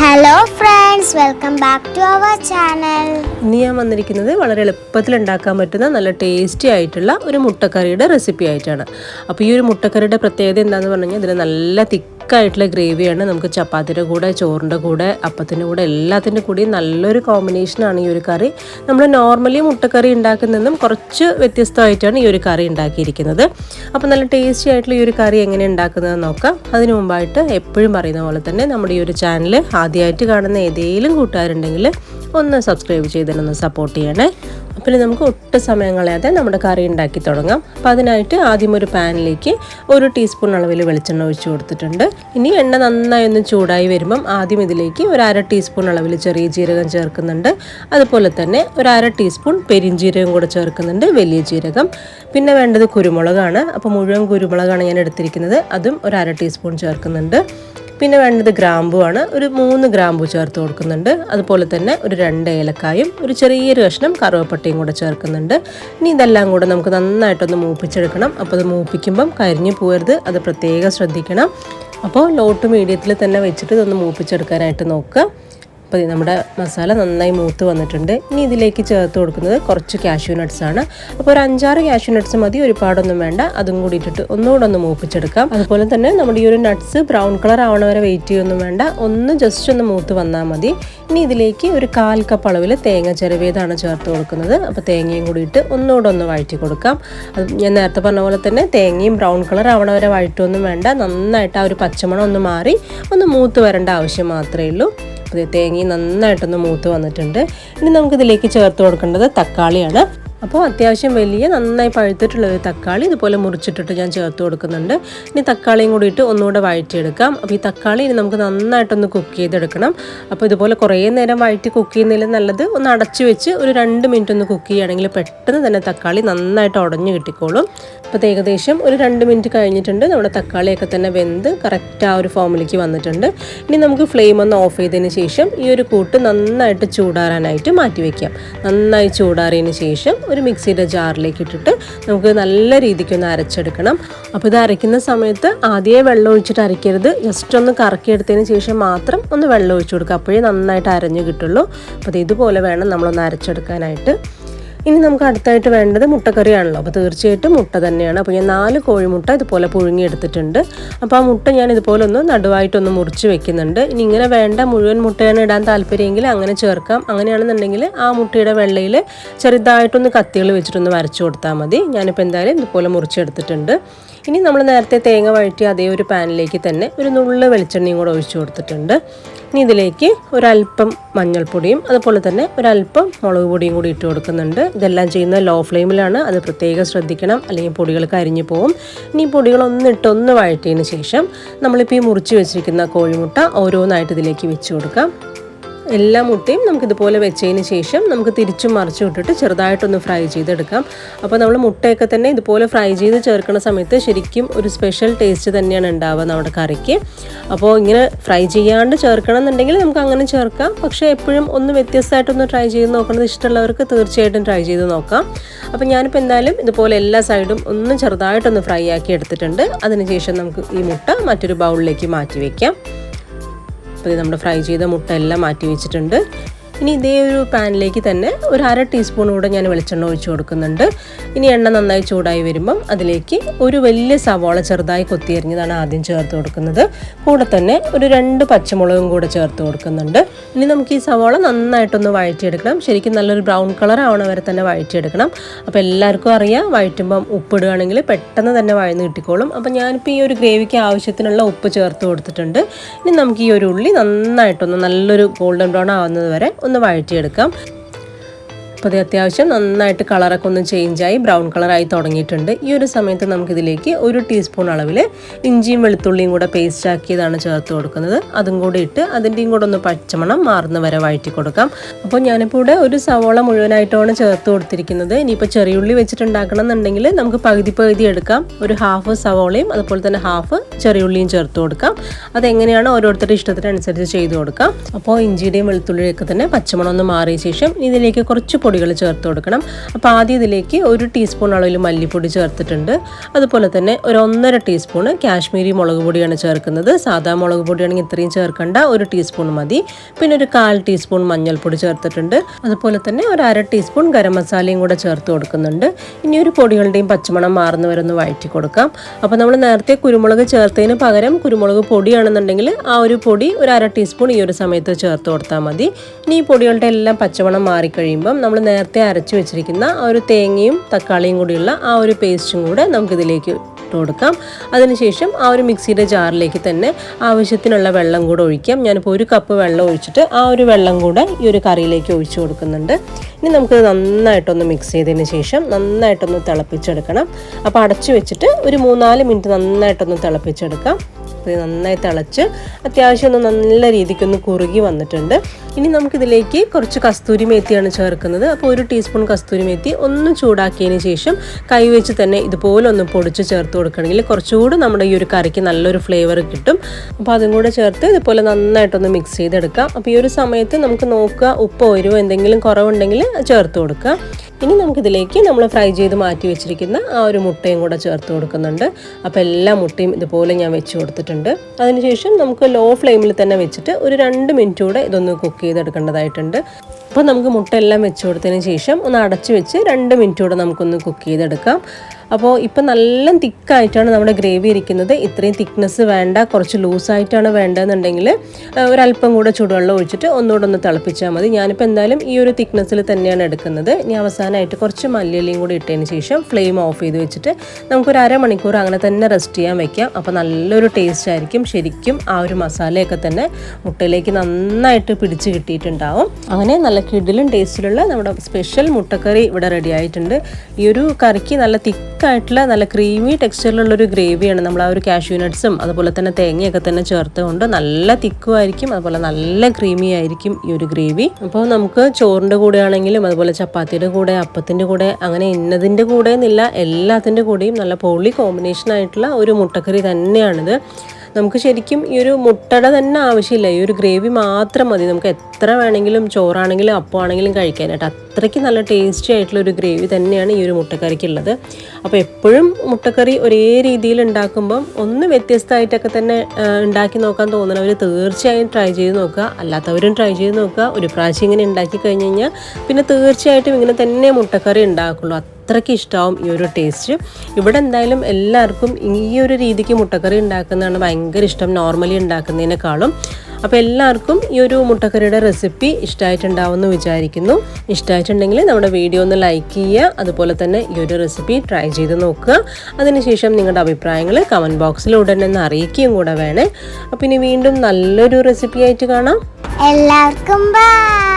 Hello friends welcome back to our channel ഇന്ന് ഞാൻ വന്നിരിക്കുന്നത് വളരെ എളുപ്പത്തിൽ ഉണ്ടാക്കാൻ പറ്റുന്ന നല്ല ടേസ്റ്റി ആയിട്ടുള്ള ഒരു മുട്ടക്കറിയുടെ റെസിപ്പി ആയിട്ടാണ്. അപ്പോൾ ഈ ഒരു മുട്ടക്കറിയുടെ പ്രത്യേകത എന്താണെന്ന് പറഞ്ഞു കഴിഞ്ഞാൽ ഇതിൽ നല്ല തിക്കായിട്ടുള്ള ഗ്രേവിയാണ്. നമുക്ക് ചപ്പാത്തിയുടെ കൂടെ ചോറിന്റെ കൂടെ അപ്പത്തിന്റെ കൂടെ എല്ലാത്തിന്റെ കൂടി നല്ലൊരു കോമ്പിനേഷനാണ് ഈ ഒരു കറി. നമ്മൾ നോർമലി മുട്ടക്കറി ഉണ്ടാക്കുന്നതും കുറച്ച് വ്യത്യസ്തമായിട്ടാണ് ഈ ഒരു കറി ഉണ്ടാക്കിയിരിക്കുന്നത്. അപ്പോൾ നല്ല ടേസ്റ്റി ആയിട്ടുള്ള ഈ ഒരു കറി എങ്ങനെ ഉണ്ടാക്കുന്നതെന്ന് നോക്കാം. അതിനു മുമ്പായിട്ട് എപ്പോഴും പറയുന്ന പോലെ തന്നെ നമ്മുടെ ഈ ഒരു ചാനൽ ആദ്യമായിട്ട് കാണുന്ന ഏതെങ്കിലും കൂട്ടുകാരുണ്ടെങ്കിൽ ഒന്ന് സബ്സ്ക്രൈബ് ചെയ്തിട്ടൊന്ന് സപ്പോർട്ട് ചെയ്യണേ. ഇനി നമുക്ക് ഒട്ടും സമയം കളയാതെ നമ്മുടെ കറി ഉണ്ടാക്കി തുടങ്ങാം. അപ്പോൾ അതിനായിട്ട് ആദ്യം ഒരു പാനിലേക്ക് ഒരു ടീസ്പൂൺ അളവിൽ വെളിച്ചെണ്ണ ഒഴിച്ചു കൊടുത്തിട്ടുണ്ട്. ഇനി എണ്ണ നന്നായി ഒന്ന് ചൂടായി വരുമ്പം ആദ്യം ഇതിലേക്ക് ഒരു അര ടീസ്പൂൺ അളവിൽ ചെറിയ ജീരകം ചേർക്കുന്നുണ്ട്. അതുപോലെ തന്നെ ഒരു അര ടീസ്പൂൺ പെരിഞ്ജീരകം കൂടെ ചേർക്കുന്നുണ്ട് വലിയ ജീരകം. പിന്നെ വേണ്ടത് കുരുമുളകാണ്. അപ്പോൾ മുഴുവൻ കുരുമുളകാണ് ഞാൻ എടുത്തിരിക്കുന്നത്. അതും ഒരു അര ടീസ്പൂൺ ചേർക്കുന്നുണ്ട്. പിന്നെ വേണ്ടത് ഗ്രാമ്പുവാണ് ഒരു മൂന്ന് ഗ്രാമ്പു ചേർത്ത് കൊടുക്കുന്നുണ്ട്. അതുപോലെ തന്നെ ഒരു രണ്ട് ഏലക്കായും ഒരു ചെറിയൊരു കഷ്ണം കറുവപ്പട്ടയും കൂടെ ചേർക്കുന്നുണ്ട്. ഇനി ഇതെല്ലാം കൂടെ നമുക്ക് നന്നായിട്ടൊന്ന് മൂപ്പിച്ചെടുക്കണം. അപ്പോൾ അത് മൂപ്പിക്കുമ്പം കരിഞ്ഞു പോകരുത് അത് പ്രത്യേകം ശ്രദ്ധിക്കണം. അപ്പോൾ ലോട്ട് മീഡിയത്തിൽ തന്നെ വെച്ചിട്ട് ഇതൊന്ന് മൂപ്പിച്ചെടുക്കാനായിട്ട് നോക്കുക. അപ്പോൾ നമ്മുടെ മസാല നന്നായി മൂത്ത് വന്നിട്ടുണ്ട്. ഇനി ഇതിലേക്ക് ചേർത്ത് കൊടുക്കുന്നത് കുറച്ച് കാഷ്യൂ നട്ട്സ് ആണ്. അപ്പോൾ ഒരു അഞ്ചാറ് കാഷ്യൂ നട്ട്സ് മതി ഒരുപാടൊന്നും വേണ്ട. അതും കൂടി ഇട്ടിട്ട് ഒന്നുകൂടെ ഒന്ന് മൂപ്പിച്ചെടുക്കാം. അതുപോലെ തന്നെ നമ്മുടെ ഈ ഒരു നട്ട്സ് ബ്രൗൺ കളർ ആവണ വരെ വെയിറ്റ് ചെയ്യൊന്നും വേണ്ട. ഒന്ന് ജസ്റ്റ് ഒന്ന് മൂത്ത് വന്നാൽ മതി. ഇനി ഇതിലേക്ക് ഒരു കാൽ കപ്പ് അളവിൽ തേങ്ങ ചിരവിയതാണ് ചേർത്ത് കൊടുക്കുന്നത്. അപ്പോൾ തേങ്ങയും കൂടി ഇട്ട് ഒന്നുകൂടെ ഒന്ന് വഴറ്റി കൊടുക്കാം. അത് ഞാൻ നേരത്തെ പറഞ്ഞ പോലെ തന്നെ തേങ്ങയും ബ്രൗൺ കളർ ആവണ വരെ വഴറ്റൊന്നും വേണ്ട. നന്നായിട്ട് ആ ഒരു പച്ചമണം ഒന്ന് മാറി ഒന്ന് മൂത്ത് വരേണ്ട ആവശ്യം മാത്രമേ ഉള്ളൂ. തേങ്ങയും നന്നായിട്ടൊന്ന് മൂത്ത് വന്നിട്ടുണ്ട്. ഇനി നമുക്കിതിലേക്ക് ചേർത്ത് കൊടുക്കേണ്ടത് തക്കാളിയാണ്. അപ്പോൾ അത്യാവശ്യം വലിയ നന്നായി പഴുത്തിട്ടുള്ള ഒരു തക്കാളി ഇതുപോലെ മുറിച്ചിട്ടിട്ട് ഞാൻ ചേർത്ത് കൊടുക്കുന്നുണ്ട്. ഇനി തക്കാളിയും കൂടി ഇട്ട് ഒന്നുകൂടെ വഴറ്റിയെടുക്കാം. അപ്പോൾ ഈ തക്കാളി ഇനി നമുക്ക് നന്നായിട്ടൊന്ന് കുക്ക് ചെയ്തെടുക്കണം. അപ്പോൾ ഇതുപോലെ കുറേ നേരം വഴറ്റി കുക്ക് ചെയ്യുന്നതിൽ നല്ലത് ഒന്ന് അടച്ചു വെച്ച് ഒരു രണ്ട് മിനിറ്റ് ഒന്ന് കുക്ക് ചെയ്യുകയാണെങ്കിൽ പെട്ടെന്ന് തന്നെ തക്കാളി നന്നായിട്ട് ഉടഞ്ഞു കിട്ടിക്കോളും. അപ്പോൾ ഏകദേശം ഒരു രണ്ട് മിനിറ്റ് കഴിഞ്ഞിട്ടുണ്ട്. നമ്മുടെ തക്കാളിയൊക്കെ തന്നെ വെന്ത് കറക്റ്റ് ആ ഒരു ഫോമിലേക്ക് വന്നിട്ടുണ്ട്. ഇനി നമുക്ക് ഫ്ലെയിം ഒന്ന് ഓഫ് ചെയ്തതിന് ശേഷം ഈ ഒരു കൂട്ട് നന്നായിട്ട് ചൂടാറാനായിട്ട് മാറ്റി വയ്ക്കാം നന്നായി ചൂടാറിയതിന് ശേഷം ഒരു മിക്സിയുടെ ജാറിലേക്ക് ഇട്ടിട്ട് നമുക്ക് നല്ല രീതിക്ക് ഒന്ന് അരച്ചെടുക്കണം. അപ്പോൾ ഇത് അരയ്ക്കുന്ന സമയത്ത് ആദ്യമേ വെള്ളം ഒഴിച്ചിട്ട് അരയ്ക്കരുത്. ജസ്റ്റ് ഒന്ന് കറക്കിയെടുത്തതിന് ശേഷം മാത്രം ഒന്ന് വെള്ളം ഒഴിച്ചു കൊടുക്കുക. അപ്പോഴേ നന്നായിട്ട് അരഞ്ഞു കിട്ടുള്ളൂ. അപ്പോൾ ഇത് ഇതുപോലെ വേണം നമ്മളൊന്ന് അരച്ചെടുക്കാനായിട്ട്. ഇനി നമുക്ക് അടുത്തായിട്ട് വേണ്ടത് മുട്ടക്കറിയാണല്ലോ. അപ്പോൾ തീർച്ചയായിട്ടും മുട്ട തന്നെയാണ്. അപ്പോൾ ഞാൻ നാല് കോഴിമുട്ട ഇതുപോലെ പുഴുങ്ങിയെടുത്തിട്ടുണ്ട്. അപ്പോൾ ആ മുട്ട ഞാൻ ഇതുപോലെ ഒന്ന് നടുവായിട്ടൊന്ന് മുറിച്ച് വെക്കുന്നുണ്ട്. ഇനി ഇങ്ങനെ വേണ്ട മുഴുവൻ മുട്ടയാണ് ഇടാൻ താല്പര്യമെങ്കിൽ അങ്ങനെ ചേർക്കാം. അങ്ങനെയാണെന്നുണ്ടെങ്കിൽ ആ മുട്ടയുടെ വെള്ളയിൽ ചെറുതായിട്ടൊന്ന് കത്തികൾ വെച്ചിട്ടൊന്ന് വരച്ചു കൊടുത്താൽ മതി. ഞാനിപ്പോൾ എന്തായാലും ഇതുപോലെ മുറിച്ചെടുത്തിട്ടുണ്ട്. ഇനി നമ്മൾ നേരത്തെ തേങ്ങ വഴറ്റി അതേ ഒരു പാനിലേക്ക് തന്നെ ഒരു നുള്ളു വെളിച്ചെണ്ണയും കൂടെ ഒഴിച്ചു കൊടുത്തിട്ടുണ്ട്. ഇനി ഇതിലേക്ക് ഒരല്പം മഞ്ഞൾപ്പൊടിയും അതുപോലെ തന്നെ ഒരല്പം മുളക് പൊടിയും കൂടി ഇട്ട് കൊടുക്കുന്നുണ്ട്. ഇതെല്ലാം ചെയ്യുന്നത് ലോ ഫ്ലെയിമിലാണ്. അത് പ്രത്യേകം ശ്രദ്ധിക്കണം. അല്ലെങ്കിൽ പൊടികൾ കരിഞ്ഞു പോകും ഇനി പൊടികളൊന്നിട്ടൊന്ന് വഴറ്റിയതിന് ശേഷം നമ്മളിപ്പോൾ ഈ മുറിച്ച് വെച്ചിരിക്കുന്ന കോഴിമുട്ട ഓരോന്നായിട്ട് ഇതിലേക്ക് വെച്ച് കൊടുക്കാം. എല്ലാ മുട്ടയും നമുക്ക് ഇതുപോലെ വെച്ചതിന് ശേഷം നമുക്ക് തിരിച്ചും മറിച്ചും ഇട്ടിട്ട് ചെറുതായിട്ടൊന്ന് ഫ്രൈ ചെയ്തെടുക്കാം. അപ്പോൾ നമ്മൾ മുട്ടയൊക്കെ തന്നെ ഇതുപോലെ ഫ്രൈ ചെയ്ത് ചേർക്കുന്ന സമയത്ത് ശരിക്കും ഒരു സ്പെഷ്യൽ ടേസ്റ്റ് തന്നെയാണ് ഉണ്ടാവുക നമ്മുടെ കറിക്ക്. അപ്പോൾ ഇങ്ങനെ ഫ്രൈ ചെയ്യാണ്ട് ചേർക്കണം എന്നുണ്ടെങ്കിൽ നമുക്ക് അങ്ങനെ ചേർക്കാം. പക്ഷേ എപ്പോഴും ഒന്ന് വ്യത്യസ്തമായിട്ടൊന്ന് ട്രൈ ചെയ്ത് നോക്കുന്നത് ഇഷ്ടമുള്ളവർക്ക് തീർച്ചയായിട്ടും ട്രൈ ചെയ്ത് നോക്കാം. അപ്പോൾ ഞാനിപ്പോൾ എന്തായാലും ഇതുപോലെ എല്ലാ സൈഡും ഒന്ന് ചെറുതായിട്ടൊന്ന് ഫ്രൈ ആക്കി എടുത്തിട്ടുണ്ട്. അതിനുശേഷം നമുക്ക് ഈ മുട്ട മറ്റൊരു ബൗളിലേക്ക് മാറ്റി വയ്ക്കാം അപ്പോൾ നമ്മുടെ ഫ്രൈ ചെയ്ത മുട്ട എല്ലാം മാറ്റി വെച്ചിട്ടുണ്ട്. ഇനി ഇതേ ഒരു പാനിലേക്ക് തന്നെ ഒരു അര ടീസ്പൂൺ കൂടെ ഞാൻ വെളിച്ചെണ്ണ ഒഴിച്ചു കൊടുക്കുന്നുണ്ട്. ഇനി എണ്ണ നന്നായി ചൂടായി വരുമ്പം അതിലേക്ക് ഒരു വലിയ സവാള ചെറുതായി കൊത്തിയരിഞ്ഞതാണ് ആദ്യം ചേർത്ത് കൊടുക്കുന്നത്. കൂടെ തന്നെ ഒരു രണ്ട് പച്ചമുളകും കൂടെ ചേർത്ത് കൊടുക്കുന്നുണ്ട്. ഇനി നമുക്ക് ഈ സവാള നന്നായിട്ടൊന്ന് വഴറ്റിയെടുക്കണം. ശരിക്കും നല്ലൊരു ബ്രൗൺ കളർ ആവണ വരെ തന്നെ വഴറ്റിയെടുക്കണം. അപ്പോൾ എല്ലാവർക്കും അറിയാം വഴറ്റുമ്പം ഉപ്പിടുകയാണെങ്കിൽ പെട്ടെന്ന് തന്നെ വഴന്ന് കിട്ടിക്കോളും. അപ്പോൾ ഞാനിപ്പോൾ ഈ ഒരു ഗ്രേവിക്ക് ആവശ്യത്തിനുള്ള ഉപ്പ് ചേർത്ത് കൊടുത്തിട്ടുണ്ട്. ഇനി നമുക്ക് ഈ ഒരു ഉള്ളി നന്നായിട്ടൊന്ന് നല്ലൊരു ഗോൾഡൻ ബ്രൗൺ ആവുന്നത് വരെ ഒന്ന് വഴറ്റിയെടുക്കാം. അപ്പോൾ അത് അത്യാവശ്യം നന്നായിട്ട് കളറൊക്കെ ഒന്ന് ചേഞ്ചായി ബ്രൗൺ കളറായി തുടങ്ങിയിട്ടുണ്ട്. ഈ ഒരു സമയത്ത് നമുക്കിതിലേക്ക് ഒരു ടീസ്പൂൺ അളവിൽ ഇഞ്ചിയും വെളുത്തുള്ളിയും കൂടെ പേസ്റ്റ് ആക്കിയതാണ് ചേർത്ത് കൊടുക്കുന്നത്. അതും കൂടി ഇട്ട് അതിന്റെയും കൂടെ ഒന്ന് പച്ചമണം മാറുന്ന വരെ വഴറ്റി കൊടുക്കാം. അപ്പോൾ ഞാനിപ്പോൾ ഇവിടെ ഒരു സവോള മുഴുവനായിട്ടാണ് ചേർത്ത് കൊടുത്തിരിക്കുന്നത്. ഇനിയിപ്പോൾ ചെറിയുള്ളി വെച്ചിട്ടുണ്ടാക്കണം എന്നുണ്ടെങ്കിൽ നമുക്ക് പകുതി പകുതി എടുക്കാം. ഒരു ഹാഫ് സവോളയും അതുപോലെ തന്നെ ഹാഫ് ചെറിയുള്ളിയും ചേർത്ത് കൊടുക്കാം. അതെങ്ങനെയാണ് ഓരോരുത്തരുടെ ഇഷ്ടത്തിനനുസരിച്ച് ചെയ്ത് കൊടുക്കാം. അപ്പോൾ ഇഞ്ചിയുടെയും വെളുത്തുള്ളിയുടെയൊക്കെ തന്നെ പച്ചമണം ഒന്ന് മാറിയ ശേഷം ഇതിലേക്ക് കുറച്ച് പൊടികൾ ചേർത്ത് കൊടുക്കണം. അപ്പോൾ ആദ്യം ഇതിലേക്ക് ഒരു ടീസ്പൂൺ അളവിൽ മല്ലിപ്പൊടി ചേർത്തിട്ടുണ്ട്. അതുപോലെ തന്നെ ഒരു ഒന്നര ടീസ്പൂണ് കാശ്മീരി മുളക് പൊടിയാണ് ചേർക്കുന്നത്. സാധാ മുളക് പൊടിയാണെങ്കിൽ ഇത്രയും ചേർക്കേണ്ട. ഒരു ടീസ്പൂൺ മതി. പിന്നെ ഒരു കാൽ ടീസ്പൂൺ മഞ്ഞൾപ്പൊടി ചേർത്തിട്ടുണ്ട്. അതുപോലെ തന്നെ ഒരു അര ടീസ്പൂൺ ഗരം മസാലയും കൂടെ ചേർത്ത് കൊടുക്കുന്നുണ്ട്. ഇനി ഒരു പൊടികളുടെയും പച്ചമണം മാറുന്ന വരെ ഒന്ന് വഴറ്റി കൊടുക്കാം. അപ്പോൾ നമ്മൾ നേരത്തെ കുരുമുളക് ചേർത്തതിന് പകരം കുരുമുളക് പൊടിയാണെന്നുണ്ടെങ്കിൽ ആ ഒരു പൊടി ഒരു അര ടീസ്പൂൺ ഈ ഒരു സമയത്ത് ചേർത്ത് കൊടുത്താൽ മതി. ഇനി ഈ പൊടികളുടെ എല്ലാം പച്ചമണം മാറിക്കഴിയുമ്പം നമ്മൾ നേരത്തെ അരച്ചു വെച്ചിരിക്കുന്ന ആ ഒരു തേങ്ങയും തക്കാളിയും കൂടിയുള്ള ആ ഒരു പേസ്റ്റും കൂടെ നമുക്കിതിലേക്ക് ഇട്ട് കൊടുക്കാം. അതിനുശേഷം ആ ഒരു മിക്സിയുടെ ജാറിലേക്ക് തന്നെ ആവശ്യത്തിനുള്ള വെള്ളം കൂടെ ഒഴിക്കാം. ഞാനിപ്പോൾ ഒരു കപ്പ് വെള്ളം ഒഴിച്ചിട്ട് ആ ഒരു വെള്ളം കൂടെ ഈ ഒരു കറിയിലേക്ക് ഒഴിച്ചു കൊടുക്കുന്നുണ്ട്. ഇനി നമുക്ക് നന്നായിട്ടൊന്ന് മിക്സ് ചെയ്തതിന് ശേഷം നന്നായിട്ടൊന്ന് തിളപ്പിച്ചെടുക്കണം. അപ്പോൾ അടച്ചു വെച്ചിട്ട് ഒരു മൂന്നാൽ മിനിറ്റ് നന്നായിട്ടൊന്ന് തിളപ്പിച്ചെടുക്കാം. ഇത് നന്നായി തിളച്ച് അത്യാവശ്യം ഒന്ന് നല്ല രീതിക്കൊന്ന് കുറുകി വന്നിട്ടുണ്ട്. ഇനി നമുക്കിതിലേക്ക് കുറച്ച് കസ്തൂരി മേത്തിയാണ് ചേർക്കുന്നത്. അപ്പോൾ ഒരു ടീസ്പൂൺ കസ്തൂരി മേത്തി ഒന്ന് ചൂടാക്കിയതിന് ശേഷം കൈ വെച്ച് തന്നെ ഇതുപോലെ ഒന്ന് പൊടിച്ച് ചേർത്ത് കൊടുക്കണമെങ്കിൽ കുറച്ചുകൂടി നമ്മുടെ ഈ ഒരു കറിക്ക് നല്ലൊരു ഫ്ലേവർ കിട്ടും. അപ്പോൾ അതും കൂടെ ചേർത്ത് ഇതുപോലെ നന്നായിട്ടൊന്ന് മിക്സ് ചെയ്തെടുക്കാം. അപ്പോൾ ഈ ഒരു സമയത്ത് നമുക്ക് നോക്കുക ഉപ്പോ എരിവോ എന്തെങ്കിലും കുറവുണ്ടെങ്കിൽ ചേർത്ത് കൊടുക്കുക. ഇനി നമുക്കിതിലേക്ക് നമ്മൾ ഫ്രൈ ചെയ്ത് മാറ്റി വെച്ചിരിക്കുന്ന ആ ഒരു മുട്ടയും കൂടെ ചേർത്ത് കൊടുക്കുന്നുണ്ട്. അപ്പോൾ എല്ലാ മുട്ടയും ഇതുപോലെ ഞാൻ വെച്ച് കൊടുത്തിട്ടുണ്ട്. അതിനുശേഷം നമുക്ക് ലോ ഫ്ലെയിമിൽ തന്നെ വെച്ചിട്ട് ഒരു രണ്ട് മിനിറ്റ് കൂടെ ഇതൊന്ന് കുക്ക് ചെയ്തെടുക്കേണ്ടതായിട്ടുണ്ട്. അപ്പോൾ നമുക്ക് മുട്ട എല്ലാം വെച്ച് കൊടുത്തതിന് ശേഷം ഒന്ന് അടച്ച് വെച്ച് രണ്ട് മിനിറ്റ് കൂടെ നമുക്കൊന്ന് കുക്ക് ചെയ്തെടുക്കാം. അപ്പോൾ ഇപ്പം നല്ല തിക്കായിട്ടാണ് നമ്മുടെ ഗ്രേവി ഇരിക്കുന്നത്. ഇത്രയും തിക്നെസ് വേണ്ട കുറച്ച് ലൂസായിട്ടാണ് വേണ്ടതെന്നുണ്ടെങ്കിൽ ഒരല്പം കൂടെ ചൂടുവെള്ളം ഒഴിച്ചിട്ട് ഒന്നുകൂടെ ഒന്ന് തിളപ്പിച്ചാൽ മതി. ഞാനിപ്പോൾ എന്തായാലും ഈ ഒരു തിക്നെസ്സിൽ തന്നെയാണ് എടുക്കുന്നത്. ഇനി അവസാനമായിട്ട് കുറച്ച് മല്ലിയിലയും കൂടി ഇട്ടതിന് ശേഷം ഫ്ലെയിം ഓഫ് ചെയ്ത് വെച്ചിട്ട് നമുക്കൊരു അരമണിക്കൂർ അങ്ങനെ തന്നെ റെസ്റ്റ് ചെയ്യാൻ വെക്കാം. അപ്പോൾ നല്ലൊരു ടേസ്റ്റ് ആയിരിക്കും. ശരിക്കും ആ ഒരു മസാലയൊക്കെ തന്നെ മുട്ടയിലേക്ക് നന്നായിട്ട് പിടിച്ച് കിട്ടിയിട്ടുണ്ടാവും. അങ്ങനെ നല്ല കിടിലും ടേസ്റ്റിലുള്ള നമ്മുടെ സ്പെഷ്യൽ മുട്ടക്കറി ഇവിടെ റെഡി ആയിട്ടുണ്ട്. ഈ ഒരു കറിക്ക് നല്ല തിക്കായിട്ടുള്ള നല്ല ക്രീമി ടെക്സ്ചറിലുള്ള ഒരു ഗ്രേവിയാണ് നമ്മൾ ആ ഒരു കാഷ്യൂ നട്ട്സും അതുപോലെ തന്നെ തേങ്ങയൊക്കെ തന്നെ ചേർത്തുകൊണ്ട് നല്ല തിക്കും ആയിരിക്കും അതുപോലെ നല്ല ക്രീമി ആയിരിക്കും ഈ ഒരു ഗ്രേവി. അപ്പോൾ നമുക്ക് ചോറിന്റെ കൂടെ ആണെങ്കിലും അതുപോലെ ചപ്പാത്തിയുടെ കൂടെ അപ്പത്തിന്റെ കൂടെ അങ്ങനെ ഇന്നതിന്റെ കൂടെ എന്നില്ല എല്ലാത്തിന്റെ കൂടെയും നല്ല പൊളി കോമ്പിനേഷൻ ആയിട്ടുള്ള ഒരു മുട്ടക്കറി തന്നെയാണിത്. നമുക്ക് ശരിക്കും ഈ ഒരു മുട്ടട തന്നെ ആവശ്യമില്ല. ഈ ഒരു ഗ്രേവി മാത്രം മതി. നമുക്ക് എത്ര വേണമെങ്കിലും ചോറാണെങ്കിലും അപ്പമാണെങ്കിലും കഴിക്കാനായിട്ട്. അത്രയ്ക്ക് നല്ല ടേസ്റ്റി ആയിട്ടുള്ള ഒരു ഗ്രേവി തന്നെയാണ് ഈ ഒരു മുട്ടക്കറിക്കുള്ളത്. അപ്പോൾ എപ്പോഴും മുട്ടക്കറി ഒരേ രീതിയിൽ ഉണ്ടാക്കുമ്പം ഒന്ന് വ്യത്യസ്തമായിട്ടൊക്കെ തന്നെ ഉണ്ടാക്കി നോക്കാൻ തോന്നണവർ തീർച്ചയായും ട്രൈ ചെയ്ത് നോക്കുക. അല്ലാത്തവരും ട്രൈ ചെയ്ത് നോക്കുക. ഒരു പ്രാവശ്യം ഇങ്ങനെ ഉണ്ടാക്കി കഴിഞ്ഞ് കഴിഞ്ഞാൽ പിന്നെ തീർച്ചയായിട്ടും ഇങ്ങനെ തന്നെ മുട്ടക്കറി ഉണ്ടാക്കുള്ളൂ. അത്രയ്ക്ക് ഇഷ്ടമാവും ഈ ഒരു ടേസ്റ്റ് ഇവിടെ എന്തായാലും എല്ലാവർക്കും ഈ ഒരു രീതിക്ക് മുട്ടക്കറി ഉണ്ടാക്കുന്നതാണ് ഭയങ്കര ഇഷ്ടം. നോർമലി ഉണ്ടാക്കുന്നതിനേക്കാളും. അപ്പോൾ എല്ലാവർക്കും ഈ ഒരു മുട്ടക്കറിയുടെ റെസിപ്പി ഇഷ്ടമായിട്ടുണ്ടാവുമെന്ന് വിചാരിക്കുന്നു. ഇഷ്ടമായിട്ടുണ്ടെങ്കിൽ നമ്മുടെ വീഡിയോ ഒന്ന് ലൈക്ക് ചെയ്യുക. അതുപോലെ തന്നെ ഈ ഒരു റെസിപ്പി ട്രൈ ചെയ്ത് നോക്കുക. അതിനുശേഷം നിങ്ങളുടെ അഭിപ്രായങ്ങൾ കമന്റ് ബോക്സിൽ ഉടനെ ഒന്ന് അറിയിക്കുകയും കൂടെ വേണേ. അപ്പോൾ ഇനി വീണ്ടും നല്ലൊരു റെസിപ്പി ആയിട്ട് കാണാം. എല്ലാവർക്കും ബൈ